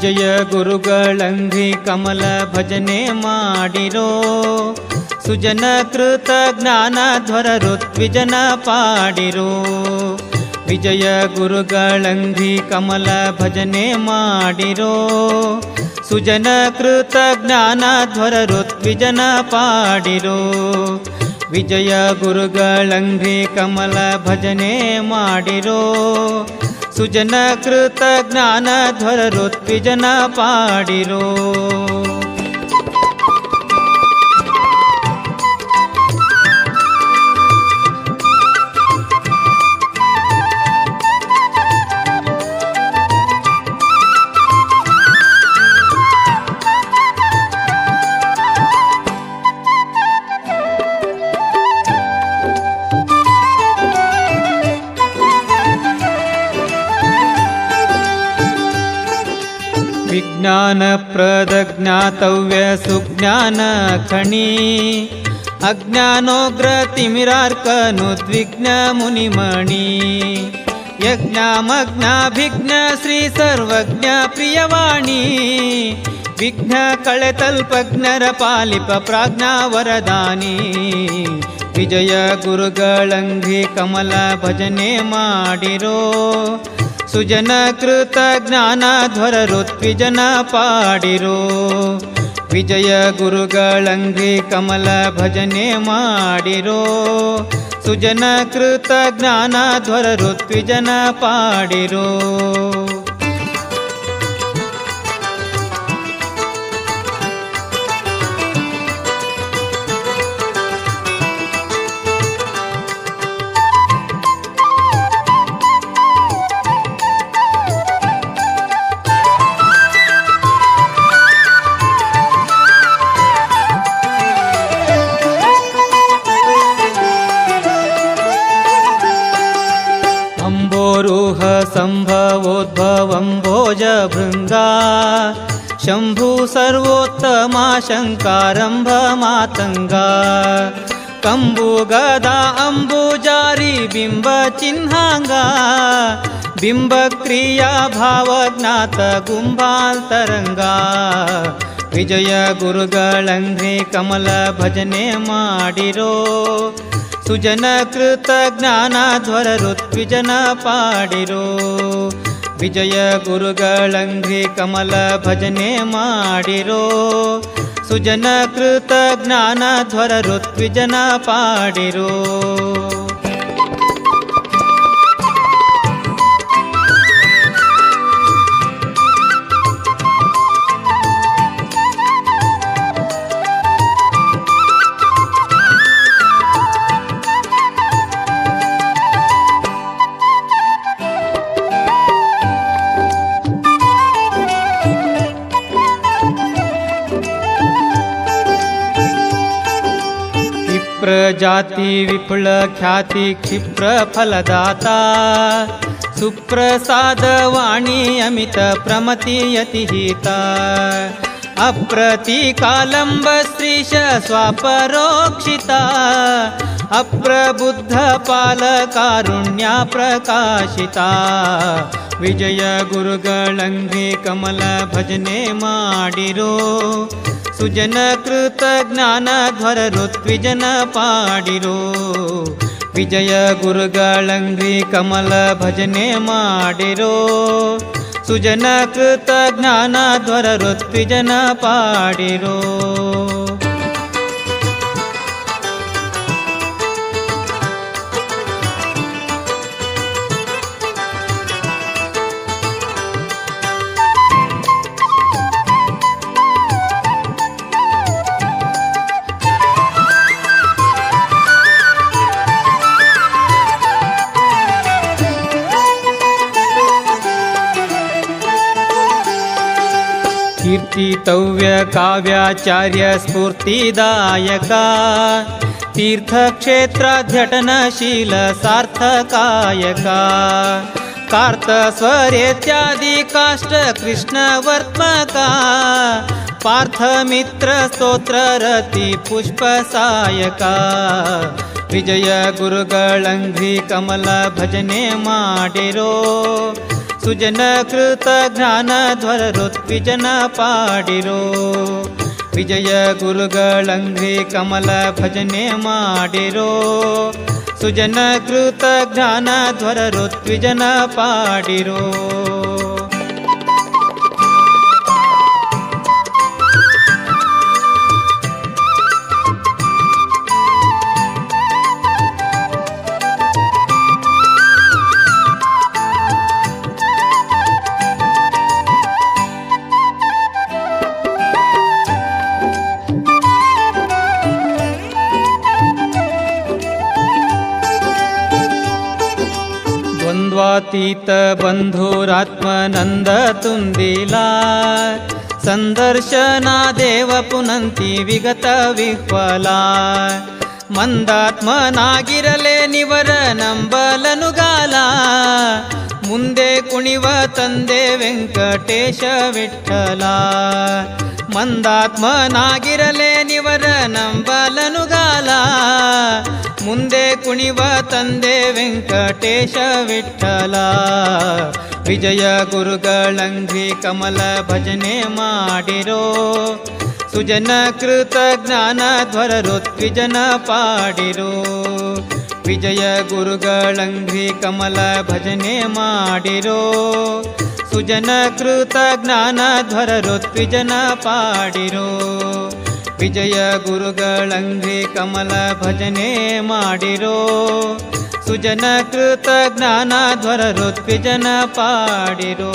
ಗುರುಗಳಂಘ್ರಿ ಕಮಲ ಭಜನೆ ಮಾಡಿರೋ. ಸುಜನ ಕೃತ ಜ್ಞಾನ ಧ್ವರ ಋತ್ವಿಜನ ಪಾಡಿರೋ. ವಿಜಯ ಗುರುಗಳಂಘ್ರಿ ಕಮಲ ಭಜನೆ ಮಾಡಿರೋ. ಸುಜನ ಕೃತ ಜ್ಞಾನ ಧ್ವರ ಋತ್ವಿಜನ ಪಾಡಿರೋ. ವಿಜಯ ಗುರುಗಳಂಘ್ರಿ ಕಮಲ ಭಜನೆ ಮಾಡಿರೋ. ಸುಜನ ಕೃತ ಜ್ಞಾನ ಧ್ವರ ಋತ್ವಿಜನ ಪಾಡಿರೋ. विज्ञानप्रदज्ञातव्य सुज्ञान खणी अज्ञानोग्रतिमिरार्कनुद्विग्न मुनिमणि यज्ञामज्ञाभिघ्न श्री सर्वज्ञ प्रियवाणी ವಿಘ್ನ ಕಳೆತಲ್ಪಜ್ಞರ ಪಾಲಿಪ ಪ್ರಾಜ್ಞಾ ವರದಾನಿ ವಿಜಯ ಗುರುಗಳಂಘಿ ಕಮಲ ಭಜನೆ ಮಾಡಿರೋ ಸುಜನ ಕೃತ ಜ್ಞಾನ ಧ್ವರ ಋತ್ವಿಜನ ಪಾಡಿರೋ. ವಿಜಯ ಗುರುಗಳಂಗಿ ಕಮಲ ಭಜನೆ ಮಾಡಿರೋ. ಸುಜನ ಕೃತ ಜ್ಞಾನ ಧ್ವರ ಋತ್ವಿಜನ ಪಾಡಿರೋ. सम्भवोद्भवम्भोज भृङ्गा शम्भु सर्वोत्तमा शङ्कारम्भ मातङ्गा कम्बुगदा अम्बुजारी बिम्बचिह्नाङ्गा बिम्बक्रिया भावज्ञात गुम्बान्तरङ्गा ವಿಜಯ ಗುರುಗಳಂಘ್ರಿ ಕಮಲ ಭಜನೆ ಮಾಡಿರೋ ಸುಜನ ಕೃತ ಜ್ಞಾನ ಧ್ವರ ಋತ್ವಿಜನ ಪಾಡಿರೋ ವಿಜಯ ಗುರುಗಳಂಗ್ರಿ ಕಮಲ ಭಜನೆ ಮಾಡಿರೋ. ಸುಜನ ಕೃತ ಜ್ಞಾನ ಧ್ವರ ಋತ್ವಿಜನ ಪಾಡಿರೋ. विप्रजाति विपुल ख्याति क्षिप्र फलदाता सुप्रसाद वाणी अमित प्रमति यतिहिता अप्रतीकालम्ब श्रीश स्वापरोक्षिता अप्रबुद्ध पालकारुण्या प्रकाशिता ವಿಜಯ ಗುರುಗಳಂಘ್ರಿ ಕಮಲ ಭಜನೆ ಮಾಡಿರೋ ಸುಜನ ಕೃತ ಜ್ಞಾನ ಧ್ವರ ಋತ್ವಿಜನ ಪಾಡಿರೋ. ವಿಜಯ ಗುರುಗಳಂಗ್ರಿ ಕಮಲ ಭಜನೆ ಮಾಡಿರೋ. ಸುಜನ ಕೃತ ಜ್ಞಾನ ಧ್ವರ ಋತ್ವಿಜನ ಪಾಡಿರೋ. पितव्य तीर्थक्षेत्राध्यटनशीलसार्थकायका। स्फूर्तिदायका पार्थमित्रस्तोत्ररतिपुष्पसायका। सार्थकायका कार्तस्वरित्यादि काष्ठकृष्णवर्त्मका ಸುಜನ ಕೃತ ಜ್ಞಾನ ಧ್ವರ ಋತ್ವಿಜನ ಪಾಡಿರೋ. ವಿಜಯ ಗುರುಗಳಂಗ್ರಿ ಕಮಲ ಭಜನೆ ಮಾಡಿರೋ. ಸುಜನ ಕೃತ ಜ್ಞಾನ ಧ್ವರ ಋತ್ವಿಜನ ಪಾಡಿರೋ. ದ್ವಂದ್ವಾತೀತ ಬಂಧುರಾತ್ಮನಂದ ತುಂದಿಲಾ ಸಂದರ್ಶನ ದೇವ ಪುನಂತಿ ವಿಗತ ವಿಹ್ವಲಾ ಮಂದಾತ್ಮನಾಗಿರಲೇ ನಿವರ ನಂಬಲನುಗಾಲ ಮುಂದೆ ಕುಣಿವ ತಂದೆ ವೆಂಕಟೇಶ ವಿಠಲ ಮಂದಾತ್ಮನಾಗಿರಲೇ ನಿವರ ನಂಬಲನುಗಾಲ ಮುಂದೆ ಕುಣಿವ ತಂದೆ ವೆಂಕಟೇಶ ವಿಠಲ. ವಿಜಯ ಗುರುಗಳಂಘ್ರಿ ಕಮಲ ಭಜನೆ ಮಾಡಿರೋ. ಸುಜನ ಕೃತ ಜ್ಞಾನ ಧ್ವರ ಋತ್ವಿಜನ ಪಾಡಿರೋ. ವಿಜಯ ಗುರುಗಳಂಘ್ರಿ ಕಮಲ ಭಜನೆ ಮಾಡಿರೋ. ಸುಜನ ಕೃತ ಜ್ಞಾನ ಧ್ವರ ಋತ್ವಿಜನ ಪಾಡಿರೋ. ವಿಜಯ ಗುರುಗಳಂಗ್ರಿ ಕಮಲ ಭಜನೆ ಮಾಡಿರೋ. ಸುಜನ ಕೃತ ಜ್ಞಾನ ಧ್ವರ ಋತ್ವಿಜನ ಪಾಡಿರೋ.